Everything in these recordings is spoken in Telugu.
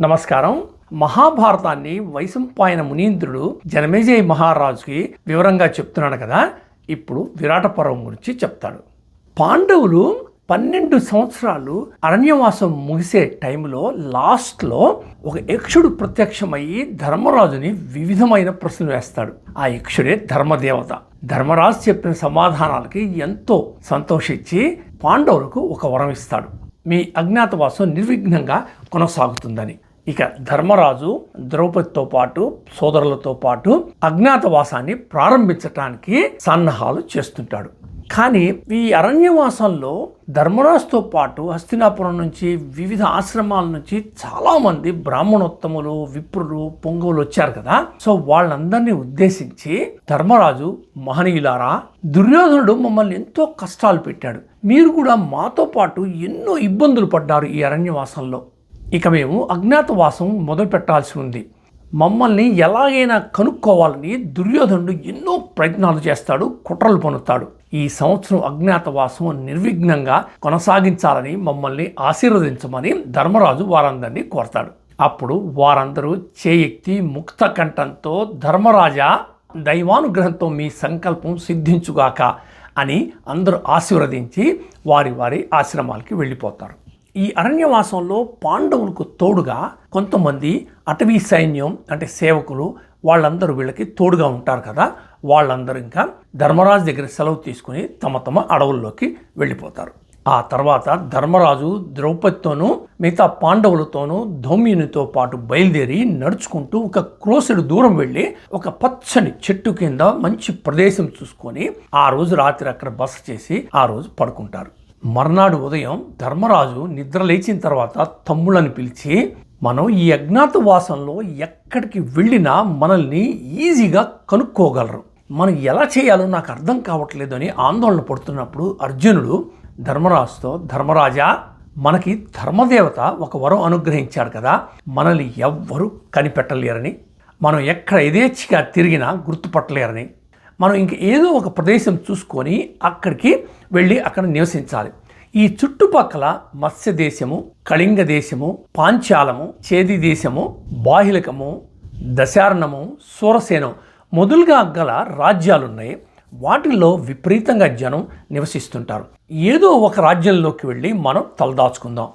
నమస్కారం. మహాభారతాన్ని వైశంపాయన మునీంద్రుడు జనమేజయ మహారాజుకి వివరంగా చెప్తున్నాడు కదా? ఇప్పుడు విరాట పర్వం గురించి చెప్తాడు. పాండవులు పన్నెండు సంవత్సరాలు అరణ్యవాసం ముగిసే టైంలో లాస్ట్లో ఒక యక్షుడు ప్రత్యక్షమయ్యి ధర్మరాజుని వివిధమైన ప్రశ్నలు వేస్తాడు. ఆ యక్షుడే ధర్మదేవత. ధర్మరాజు చెప్పిన సమాధానాలకి ఎంతో సంతోషించి పాండవులకు ఒక వరం ఇస్తాడు. మీ అజ్ఞాతవాసం నిర్విఘ్నంగా కొనసాగుతుందని. ఇక ధర్మరాజు ద్రౌపదితో పాటు సోదరులతో పాటు అజ్ఞాతవాసాన్ని ప్రారంభించటానికి సన్నాహాలు చేస్తుంటాడు. కానీ ఈ అరణ్యవాసంలో ధర్మరాజుతో పాటు హస్తినాపురం నుంచి వివిధ ఆశ్రమాల నుంచి చాలామంది బ్రాహ్మణోత్తములు విప్రులు పొంగవులు వచ్చారు కదా. సో వాళ్ళందరినీ ఉద్దేశించి ధర్మరాజు మహనీయులారా దుర్యోధనుడు మమ్మల్ని ఎంతో కష్టాలు పెట్టాడు. మీరు కూడా మాతో పాటు ఎన్నో ఇబ్బందులు పడ్డారు ఈ అరణ్యవాసంలో. ఇక మేము అజ్ఞాతవాసం మొదలు పెట్టాల్సి ఉంది. మమ్మల్ని ఎలాగైనా కనుక్కోవాలని దుర్యోధనుడు ఎన్నో ప్రయత్నాలు చేస్తాడు కుట్రలు పనుతాడు ఈ సంవత్సరం అజ్ఞాతవాసం నిర్విఘ్నంగా కొనసాగించాలని మమ్మల్ని ఆశీర్వదించమని ధర్మరాజు వారందరినీ కోరతాడు. అప్పుడు వారందరూ చేయెక్తి ముక్త కంఠంతో ధర్మరాజా దైవానుగ్రహంతో మీ సంకల్పం సిద్ధించుగాక అని అందరూ ఆశీర్వదించి వారి వారి ఆశ్రమాలకి వెళ్ళిపోతారు. ఈ అరణ్యవాసంలో పాండవులకు తోడుగా కొంతమంది అటవీ సైన్యం అంటే సేవకులు వాళ్ళందరూ వీళ్ళకి తోడుగా ఉంటారు కదా. వాళ్ళందరూ ఇంకా ధర్మరాజు దగ్గర సెలవు తీసుకుని తమ తమ అడవుల్లోకి వెళ్ళిపోతారు. ఆ తర్వాత ధర్మరాజు ద్రౌపదితోనూ మిగతా పాండవులతోనూ ధౌమ్యునితో పాటు బయలుదేరి నడుచుకుంటూ ఒక క్రోసెడు దూరం వెళ్ళి ఒక పచ్చని చెట్టు కింద మంచి ప్రదేశం చూసుకొని ఆ రోజు రాత్రి అక్కడ బస చేసి ఆ రోజు పడుకుంటారు. మర్నాడు ఉదయం ధర్మరాజు నిద్ర లేచిన తర్వాత తమ్ముళ్ళని పిలిచి మనం ఈ అజ్ఞాత వాసంలో ఎక్కడికి వెళ్ళినా మనల్ని ఈజీగా కనుక్కోగలరు. మనం ఎలా చేయాలో నాకు అర్థం కావట్లేదు అని ఆందోళన పడుతున్నప్పుడు అర్జునుడు ధర్మరాజుతో ధర్మరాజా మనకి ధర్మదేవత ఒక వరం అనుగ్రహించాడు కదా మనల్ని ఎవ్వరూ కనిపెట్టలేరని మనం ఎక్కడ యథేచ్ఛగా తిరిగినా గుర్తుపట్టలేరని మనం ఇంక ఏదో ఒక ప్రదేశం చూసుకొని అక్కడికి వెళ్ళి అక్కడ నివసించాలి. ఈ చుట్టుపక్కల మత్స్య దేశము కళింగ దేశము పాంచాలము చేది దేశము బాహిలకము దశారణము సూరసేనం మొదలుగా గల రాజ్యాలున్నాయి. వాటిల్లో విపరీతంగా జనం నివసిస్తుంటారు. ఏదో ఒక రాజ్యంలోకి వెళ్ళి మనం తలదాచుకుందాం.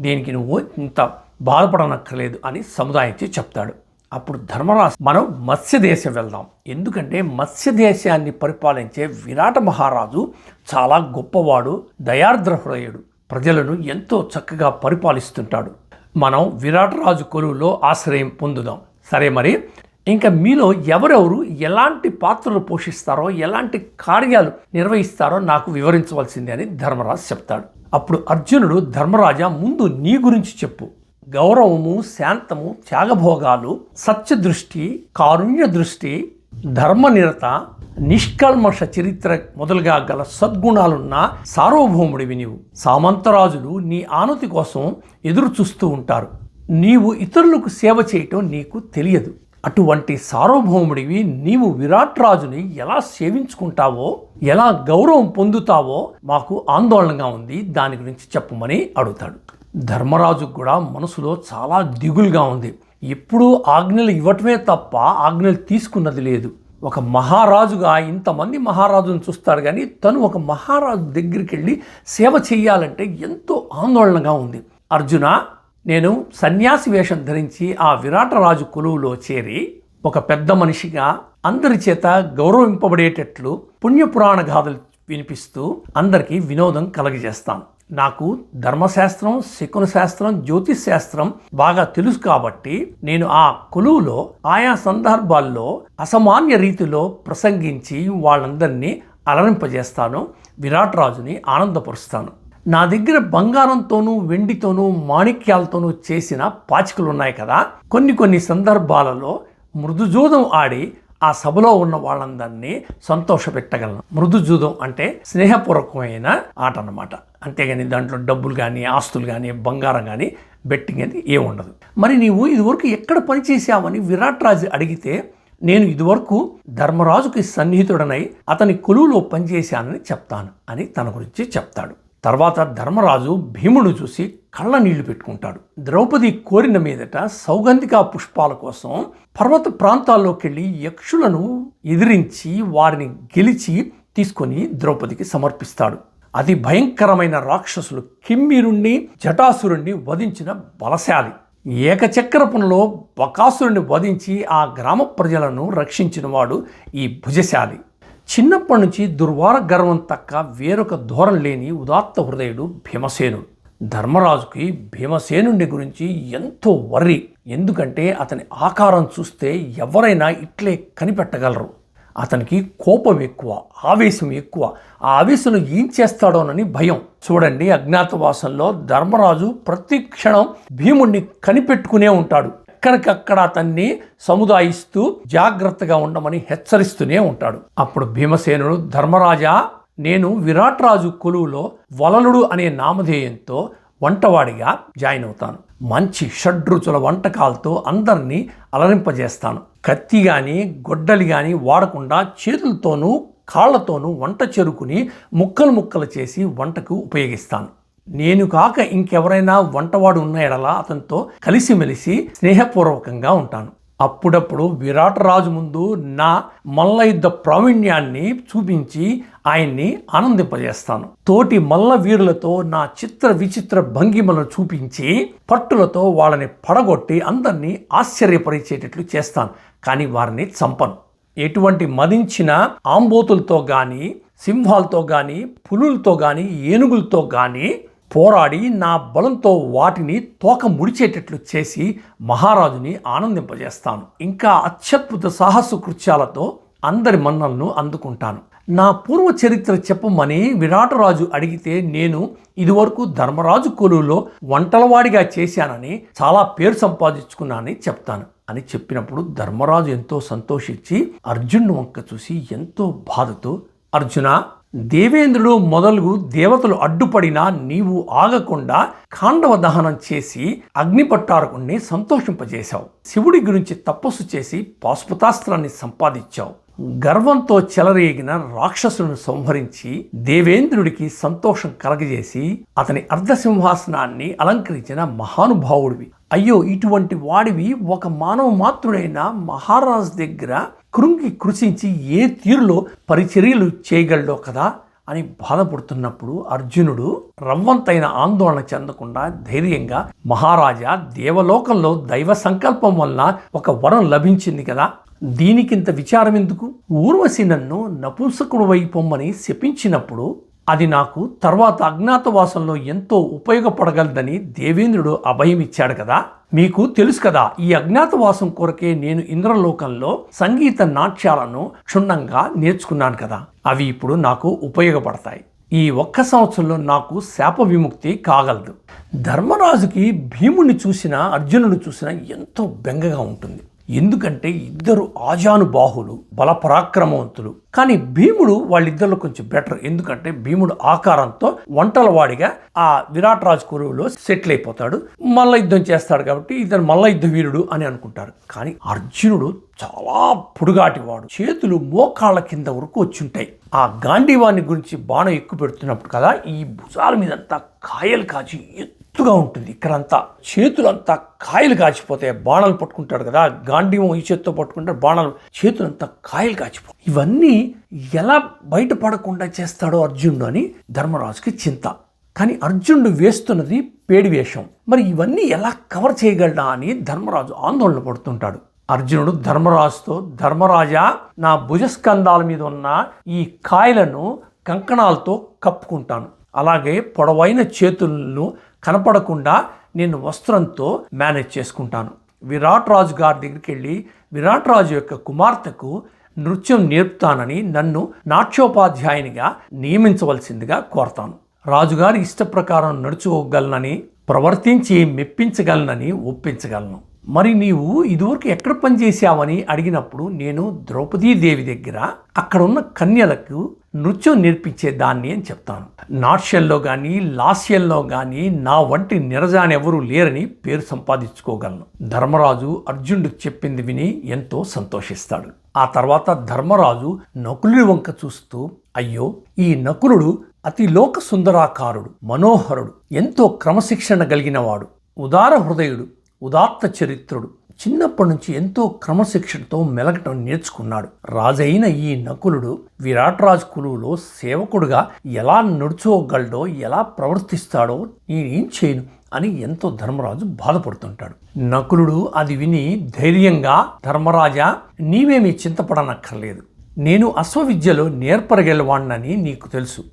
దీనికి నువ్వు ఇంత బాధపడనక్కర్లేదు అని సముదాయించి చెప్తాడు. అప్పుడు ధర్మరాజు మనం మత్స్య దేశం వెళ్దాం. ఎందుకంటే మత్స్య దేశాన్ని పరిపాలించే విరాట మహారాజు చాలా గొప్పవాడు దయార్ద్ర హృదయుడు ప్రజలను ఎంతో చక్కగా పరిపాలిస్తుంటాడు. మనం విరాటరాజు కొలువులో ఆశ్రయం పొందుదాం. సరే మరి ఇంకా మీలో ఎవరెవరు ఎలాంటి పాత్రలు పోషిస్తారో ఎలాంటి కార్యాలు నిర్వహిస్తారో నాకు వివరించవలసిందే అని ధర్మరాజు చెప్తాడు. అప్పుడు అర్జునుడు ధర్మరాజా ముందు నీ గురించి చెప్పు. గౌరవము శాంతము త్యాగభోగాలు సత్యదృష్టి కారుణ్య దృష్టి ధర్మనిరత నిష్కల్మష చరిత్ర మొదలుగా గల సద్గుణాలున్న సార్వభౌముడివి నీవు. సామంతరాజులు నీ ఆనతి కోసం ఎదురు చూస్తూ ఉంటారు. నీవు ఇతరులకు సేవ చేయటం నీకు తెలియదు. అటువంటి సార్వభౌముడివి నీవు విరాట్ రాజుని ఎలా సేవించుకుంటావో ఎలా గౌరవం పొందుతావో మాకు ఆందోళనగా ఉంది. దాని గురించి చెప్పమని అడుగుతాడు. ధర్మరాజుకు కూడా మనసులో చాలా దిగులుగా ఉంది. ఎప్పుడూ ఆజ్ఞలు ఇవ్వటమే తప్ప ఆజ్ఞలు తీసుకున్నది లేదు. ఒక మహారాజుగా ఇంతమంది మహారాజును చూస్తాడు కానీ తను ఒక మహారాజు దగ్గరికి వెళ్ళి సేవ చేయాలంటే ఎంతో ఆందోళనగా ఉంది. అర్జున నేను సన్యాసి వేషం ధరించి ఆ విరాటరాజు కొలువులో చేరి ఒక పెద్ద మనిషిగా అందరి చేత గౌరవింపబడేటట్లు పుణ్యపురాణ గాథలు వినిపిస్తూ అందరికీ వినోదం కలగజేస్తాను. నాకు ధర్మశాస్త్రం శకున శాస్త్రం జ్యోతిష్ శాస్త్రం బాగా తెలుసు కాబట్టి నేను ఆ కొలువులో ఆయా సందర్భాల్లో అసామాన్య రీతిలో ప్రసంగించి వాళ్ళందరినీ అలరింపజేస్తాను విరాట్ రాజుని ఆనందపరుస్తాను. నా దగ్గర బంగారంతోనూ వెండితోనూ మాణిక్యాలతోనూ చేసిన పాచికలు ఉన్నాయి కదా. కొన్ని కొన్ని సందర్భాలలో మృదుజూదం ఆడి ఆ సభలో ఉన్న వాళ్ళందరినీ సంతోషపెట్టగలను. మృదుజూదం అంటే స్నేహపూర్వకమైన ఆట అన్నమాట అంతేగాని దాంట్లో డబ్బులు కానీ ఆస్తులు కానీ బంగారం కానీ బెట్టింగ్ అని ఏ ఉండదు. మరి నీవు ఇదివరకు ఎక్కడ పనిచేసావని విరాట్ రాజు అడిగితే నేను ఇదివరకు ధర్మరాజుకి సన్నిహితుడనై అతని కొలువులో పనిచేశానని చెప్తాను అని తన గురించి చెప్తాడు. తర్వాత ధర్మరాజు భీముడు చూసి కళ్ళ నీళ్ళు పెట్టుకుంటాడు. ద్రౌపది కోరిన మీదట సౌగంధిక పుష్పాల కోసం పర్వత ప్రాంతాల్లోకి వెళ్ళి యక్షులను ఎదిరించి వారిని గెలిచి తీసుకొని ద్రౌపదికి సమర్పిస్తాడు. అతి భయంకరమైన రాక్షసులు కిమ్మిరుణ్ణి జటాసురుణ్ణి వధించిన బలశాలి. ఏకచక్రపునలో బకాసురుణ్ణి వధించి ఆ గ్రామ ప్రజలను రక్షించిన వాడు ఈ భుజశాలి. చిన్నప్పటి నుంచి దుర్వార గర్వం తక్క వేరొక ధోరణి లేని ఉదాత్త హృదయుడు భీమసేనుడు. ధర్మరాజుకి భీమసేనుడి గురించి ఎంతో వర్రి. ఎందుకంటే అతని ఆకారం చూస్తే ఎవరైనా ఇట్లే కనిపెట్టగలరు. అతనికి కోపం ఎక్కువ ఆవేశం ఎక్కువ. ఆ ఆవేశంలో ఏం చేస్తాడోనని భయం. చూడండి అజ్ఞాతవాసంలో ధర్మరాజు ప్రతి క్షణం భీముణ్ణి కనిపెట్టుకునే ఉంటాడు. ఎక్కడికక్కడ అతన్ని సముదాయిస్తూ జాగ్రత్తగా ఉండమని హెచ్చరిస్తూనే ఉంటాడు. అప్పుడు భీమసేనుడు ధర్మరాజా నేను విరాట్ రాజు కొలువులో వలలుడు అనే నామధేయంతో వంటవాడిగా జాయిన్ అవుతాను. మంచి షడ్రుచుల వంటకాలతో అందరినీ అలరింపజేస్తాను. కత్తి కానీ గొడ్డలి కానీ వాడకుండా చేతులతోనూ కాళ్ళతోనూ వంట చెరుకుని ముక్కలు ముక్కలు చేసి వంటకు ఉపయోగిస్తాను. నేను కాక ఇంకెవరైనా వంటవాడు ఉన్న ఎడలా అతనితో కలిసిమెలిసి స్నేహపూర్వకంగా ఉంటాను. అప్పుడప్పుడు విరాట్ రాజు ముందు నా మల్ల యుద్ధ ప్రావీణ్యాన్ని చూపించి ఆయన్ని ఆనందింపజేస్తాను. తోటి మల్ల వీరులతో నా చిత్ర విచిత్ర భంగిమలను చూపించి పట్టులతో వాళ్ళని పడగొట్టి అందరినీ ఆశ్చర్యపరిచేటట్లు చేస్తాను కానీ వారిని చంపను. ఎటువంటి మదించిన ఆంబోతులతో కానీ సింహాలతో కానీ పులులతో కానీ ఏనుగులతో కానీ పోరాడి నా బలంతో వాటిని తోక ముడిచేటట్లు చేసి మహారాజుని ఆనందింపజేస్తాను. ఇంకా అత్యద్భుత సాహస కృత్యాలతో అందరి మన్నలను అందుకుంటాను. నా పూర్వ చరిత్ర చెప్పమని విరాటరాజు అడిగితే నేను ఇదివరకు ధర్మరాజు కొలువులో వంటలవాడిగా చేశానని చాలా పేరు సంపాదించుకున్నానని చెప్తాను అని చెప్పినప్పుడు ధర్మరాజు ఎంతో సంతోషించి అర్జున్ వంక చూసి ఎంతో బాధతో అర్జున దేవేంద్రుడు మొదలుగు దేవతలు అడ్డుపడినా నీవు ఆగకుండా ఖాండవ దహనం చేసి అగ్నిపట్టారకుణ్ణి సంతోషింపజేశావు. శివుడి గురించి తపస్సు చేసి పాశుపతాస్త్రాన్ని సంపాదించావు. గర్వంతో చెలరేగిన రాక్షసులను సంహరించి దేవేంద్రుడికి సంతోషం కలగజేసి అతని అర్ధసింహాసనాన్ని అలంకరించిన మహానుభావుడివి. అయ్యో ఇటువంటి వాడివి ఒక మానవ మాత్రుడైన మహారాజు దగ్గర కృంగి కృషించి ఏ తీరులో పరిచర్యలు చేయగలడో కదా అని బాధపడుతున్నప్పుడు అర్జునుడు రవ్వంతైన ఆందోళన చెందకుండా ధైర్యంగా మహారాజా దేవలోకంలో దైవ సంకల్పం వలన ఒక వరం లభించింది కదా. దీనికింత విచారం ఎందుకు ఊర్వశి నన్ను నపుంసకుడు వైపొమ్మని శపించినప్పుడు అది నాకు తర్వాత అజ్ఞాతవాసంలో ఎంతో ఉపయోగపడగలదని దేవేంద్రుడు అభయం ఇచ్చాడు కదా. మీకు తెలుసు కదా ఈ అజ్ఞాతవాసం కొరకే నేను ఇంద్రలోకంలో సంగీత నాట్యాలను క్షుణ్ణంగా నేర్చుకున్నాను కదా. అవి ఇప్పుడు నాకు ఉపయోగపడతాయి. ఈ ఒక్క సంవత్సరంలో నాకు శాప విముక్తి కాగలదు. ధర్మరాజుకి భీముని చూసిన అర్జునుడు చూసిన ఎంతో బెంగగా ఉంటుంది. ఎందుకంటే ఇద్దరు ఆజానుబాహులు బలపరాక్రమవంతులు. కానీ భీముడు వాళ్ళిద్దరిలో కొంచెం బెటర్ ఎందుకంటే భీముడు ఆకారంతో వంటల వాడిగా ఆ విరాట్ రాజ్ కురువులో సెటిల్ అయిపోతాడు. మల్ల యుద్ధం చేస్తాడు కాబట్టి ఇతను మల్ల యుద్ధ వీరుడు అని అనుకుంటారు. కానీ అర్జునుడు చాలా పొడుగాటివాడు. చేతులు మోకాళ్ళ కింద వరకు వచ్చుంటాయి. ఆ గాంధీవాణి గురించి బాణం ఎక్కువ పెడుతున్నప్పుడు కదా ఈ భుజాల మీదంతా కాయలు కాచి ఎత్తుగా ఉంటుంది. ఇక్కడంతా చేతులంతా కాయలు కాచిపోతాయి. బాణాలు పట్టుకుంటాడు కదా. గాంధీవం ఈ చేత్తో పట్టుకుంటాడు. బాణాలు చేతులంతా కాయలు కాచిపో ఇవన్నీ ఎలా బయటపడకుండా చేస్తాడో అర్జునుడు అని ధర్మరాజుకి చింత. కానీ అర్జునుడు వేస్తున్నది పేడి వేషం. మరి ఇవన్నీ ఎలా కవర్ చేయగలడా అని ధర్మరాజు ఆందోళన పడుతుంటాడు. అర్జునుడు ధర్మరాజుతో ధర్మరాజా నా భుజస్కంధాల మీద ఉన్న ఈ కాయలను కంకణాలతో కప్పుకుంటాను. అలాగే పొడవైన చేతులను కనపడకుండా నేను వస్త్రంతో మేనేజ్ చేసుకుంటాను. విరాట్ రాజు గారి దగ్గరికి వెళ్ళి విరాట్ రాజు యొక్క కుమార్తెకు నృత్యం నేర్పుతానని నన్ను నాట్యోపాధ్యాయునిగా నియమించవలసిందిగా కోరతాను. రాజుగారి ఇష్ట ప్రకారం నడుచుకోగలనని ప్రవర్తించి మెప్పించగలనని ఒప్పించగలను. మరి నీవు ఇదివరకు ఎక్కడ పనిచేసావని అడిగినప్పుడు నేను ద్రౌపదీదేవి దగ్గర అక్కడున్న కన్యలకు నృత్యం నేర్పించే దాన్ని అని చెప్తాను. నాట్యంలో కానీ లాస్యంలో కానీ నా వంటి నిరజానెవరూ లేరని పేరు సంపాదించుకోగలను. ధర్మరాజు అర్జునుడు చెప్పింది విని ఎంతో సంతోషిస్తాడు. ఆ తర్వాత ధర్మరాజు నకులుడి వంక చూస్తూ అయ్యో ఈ నకులుడు అతి లోక సుందరాకారుడు మనోహరుడు ఎంతో క్రమశిక్షణ కలిగినవాడు ఉదార హృదయుడు ఉదాత్త చరిత్రుడు చిన్నప్పటి నుంచి ఎంతో క్రమశిక్షణతో మెలగటం నేర్చుకున్నాడు. రాజైన ఈ నకులుడు విరాట్రాజ్ కులువులో సేవకుడుగా ఎలా నడుచుకోగలడో ఎలా ప్రవర్తిస్తాడో నేనేం చేయను అని ఎంతో ధర్మరాజు బాధపడుతుంటాడు. నకులుడు అది విని ధైర్యంగా ధర్మరాజా నీవేమీ చింతపడనక్కర్లేదు. నేను అశ్వవిద్యలో నేర్పరగలవాణ్ణని నీకు తెలుసు.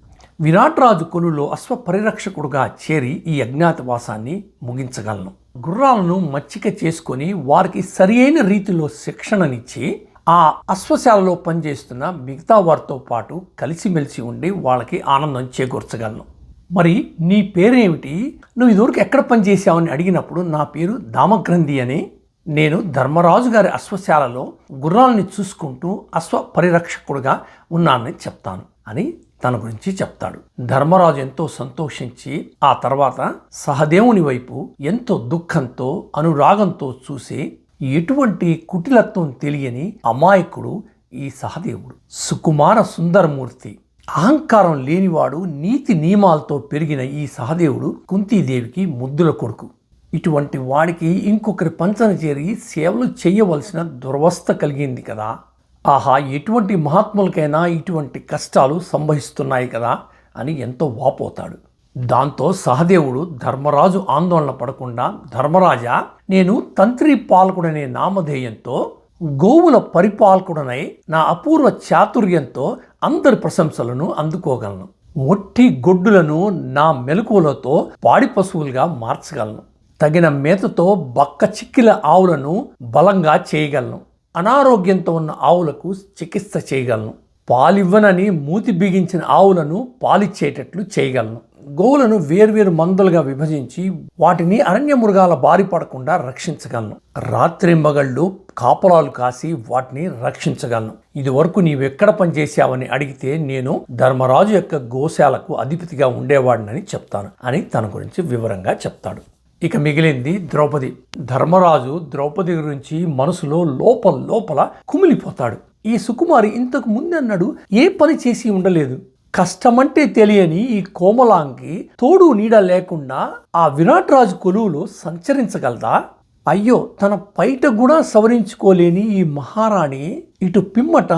విరాట్రాజు కొలులో అశ్వ పరిరక్షకుడుగా చేరి ఈ అజ్ఞాతవాసాన్ని ముగించగలను. గుర్రాలను మచ్చిక చేసుకొని వారికి సరియైన రీతిలో శిక్షణనిచ్చి ఆ అశ్వశాలలో పనిచేస్తున్న మిగతా వారితో పాటు కలిసిమెలిసి ఉండి వాళ్ళకి ఆనందం చేకూర్చగలను. మరి నీ పేరేమిటి? నువ్వు ఇదివరకు ఎక్కడ పనిచేసావని అడిగినప్పుడు నా పేరు దామగ్రంథి అని నేను ధర్మరాజు గారి అశ్వశాలలో గుర్రాలని చూసుకుంటూ అశ్వ పరిరక్షకుడుగా ఉన్నానని చెప్తాను అని తన గురించి చెప్తాడు. ధర్మరాజు ఎంతో సంతోషించి ఆ తర్వాత సహదేవుని వైపు ఎంతో దుఃఖంతో అనురాగంతో చూసి ఎటువంటి కుటిలత్వం తెలియని అమాయకుడు ఈ సహదేవుడు. సుకుమార సుందరమూర్తి. అహంకారం లేనివాడు నీతి నియమాలతో పెరిగిన ఈ సహదేవుడు కుంతీదేవికి ముద్దుల కొడుకు. ఇటువంటి వాడికి ఇంకొకరి పంచన చేరి సేవలు చేయవలసిన దురవస్థ కలిగింది కదా. ఆహా ఎటువంటి మహాత్ములకైనా ఇటువంటి కష్టాలు సంభవిస్తున్నాయి కదా అని ఎంతో వాపోతాడు. దాంతో సహదేవుడు ధర్మరాజు ఆందోళన పడకుండా ధర్మరాజా నేను తంత్రి పాలకుడనే నామధేయంతో గోవుల పరిపాలకుడనై నా అపూర్వ చాతుర్యంతో అందరి ప్రశంసలను అందుకోగలను. మొట్టి గొడ్డులను నా మెలకువలతో పాడి పశువులుగా మార్చగలను. తగిన మేతతో బక్క చిక్కిల ఆవులను బలంగా చేయగలను. అనారోగ్యంతో ఉన్న ఆవులకు చికిత్స చేయగలను. పాలివ్వనని మూతి బిగించిన ఆవులను పాలిచ్చేటట్లు చేయగలను. గోవులను వేర్వేరు మందులుగా విభజించి వాటిని అరణ్య మృగాల బారి పడకుండా రక్షించగలను. రాత్రి మగళ్ళు కాపలాలు కాసి వాటిని రక్షించగలను. ఇది వరకు నీవెక్కడ పనిచేసావని అడిగితే నేను ధర్మరాజు యొక్క గోశాలకు అధిపతిగా ఉండేవాడినని చెప్తాను అని తన గురించి వివరంగా చెప్తాడు. ఇక మిగిలింది ద్రౌపది. ధర్మరాజు ద్రౌపది గురించి మనసులో లోపల లోపల కుమిలిపోతాడు. ఈ సుకుమారి ఇంతకు ముందన్నాడు ఏ పని చేసి ఉండలేదు. కష్టమంటే తెలియని ఈ కోమలాంగి తోడు నీడ లేకుండా ఆ విరాట్ రాజు కొలువులో సంచరించగలదా? అయ్యో తన పైట కూడా సవరించుకోలేని ఈ మహారాణి ఇటు పిమ్మట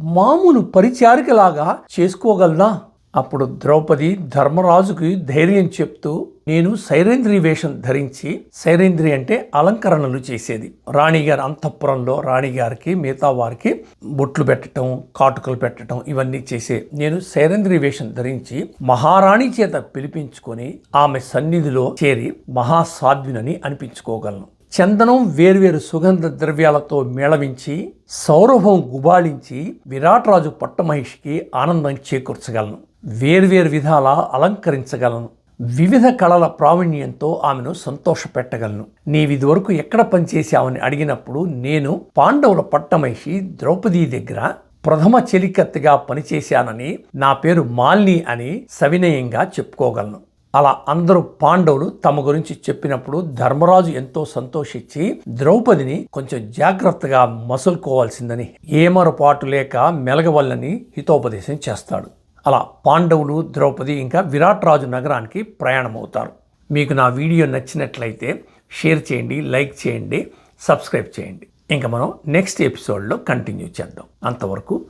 మామూలు పరిచారికలాగా చేసుకోగలదా? అప్పుడు ద్రౌపది ధర్మరాజుకి ధైర్యం చెప్తూ నేను సైరేంద్రి వేషం ధరించి సైరేంద్రి అంటే అలంకరణలు చేసేది. రాణిగారి అంతఃపురంలో రాణిగారికి మిగతా వారికి బొట్లు పెట్టడం కాటుకలు పెట్టడం ఇవన్నీ చేసే నేను సైరేంద్రి వేషం ధరించి మహారాణి చేత పిలిపించుకొని ఆమె సన్నిధిలో చేరి మహాసాధ్వినని అనిపించుకోగలను. చందనం వేర్వేరు సుగంధ ద్రవ్యాలతో మేళవించి సౌరభం గుబాళించి విరాట్రాజు పట్టమహిషికి ఆనందం చేకూర్చగలను. వేర్వేరు విధాల అలంకరించగలను. వివిధ కళల ప్రావీణ్యంతో ఆమెను సంతోషపెట్టగలను. నీవిదివరకు ఎక్కడ పనిచేశావని అడిగినప్పుడు నేను పాండవుల పట్టమహిషి ద్రౌపది దగ్గర ప్రథమ చెలికత్తిగా పనిచేశానని నా పేరు మాలిని అని సవినయంగా చెప్పుకోగలను. అలా అందరూ పాండవులు తమ గురించి చెప్పినప్పుడు ధర్మరాజు ఎంతో సంతోషించి ద్రౌపదిని కొంచెం జాగ్రత్తగా మసులుకోవాల్సిందని ఏమరపాటు లేక మెలగవల్లని హితోపదేశం చేస్తాడు. అలా పాండవులు ద్రౌపది ఇంకా విరాట్ రాజు నగరానికి ప్రయాణమవుతారు. మీకు నా వీడియో నచ్చినట్లయితే షేర్ చేయండి లైక్ చేయండి సబ్స్క్రైబ్ చేయండి. ఇంకా మనం నెక్స్ట్ ఎపిసోడ్లో కంటిన్యూ చేద్దాం. అంతవరకు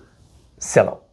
సెలవు.